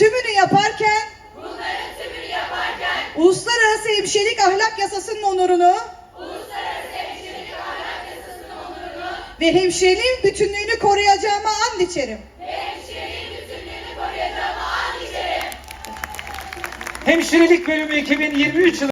Bunların tümünü yaparken Uluslararası Hemşirelik Ahlak Yasası'nın onurunu ve hemşireliğin bütünlüğünü koruyacağıma and içerim. Hemşirelik bölümü 2023 yılı